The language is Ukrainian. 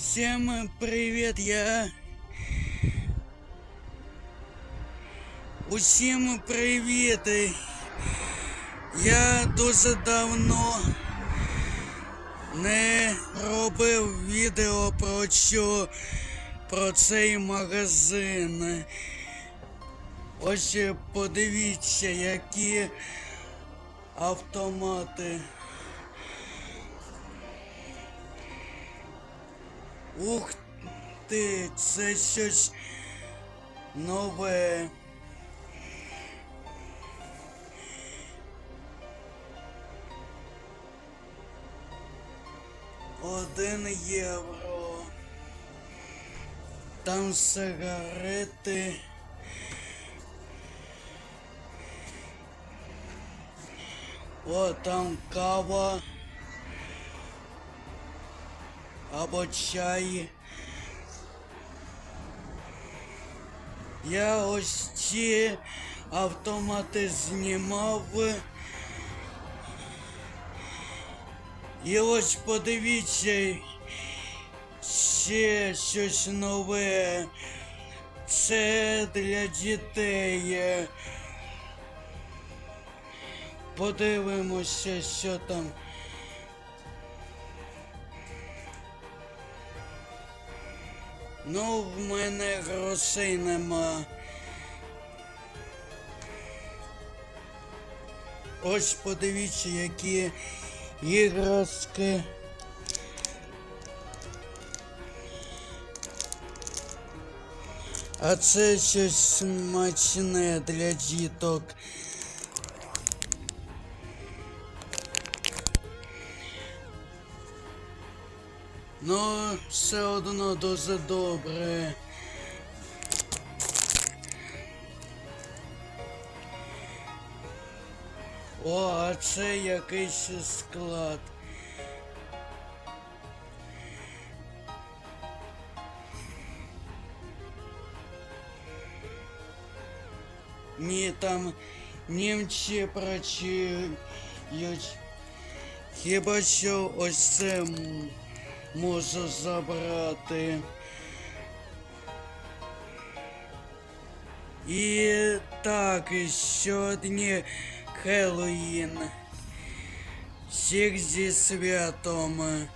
Всем привет, я. Усім привіт. Я дуже давно не робив відео про що про цей магазин. Ось подивіться, які автомати. Ух ти, це щось нове. Один євро. Там сигарети. О, там кава. Або чай. Я ось ці автомати знімав. І ось подивіться, ще щось нове. Це для дітей. Подивимося, що там. Ну, в мене грошей нема. Ось подивіться, які іграшки. А це щось смачне для діток. Ну, все одно дуже добре. О, а це якийсь склад. Ні, там німці працюють. Хіба що ось це можу забрати. І так, сьогодні Хеллоїн. Всіх зі святом.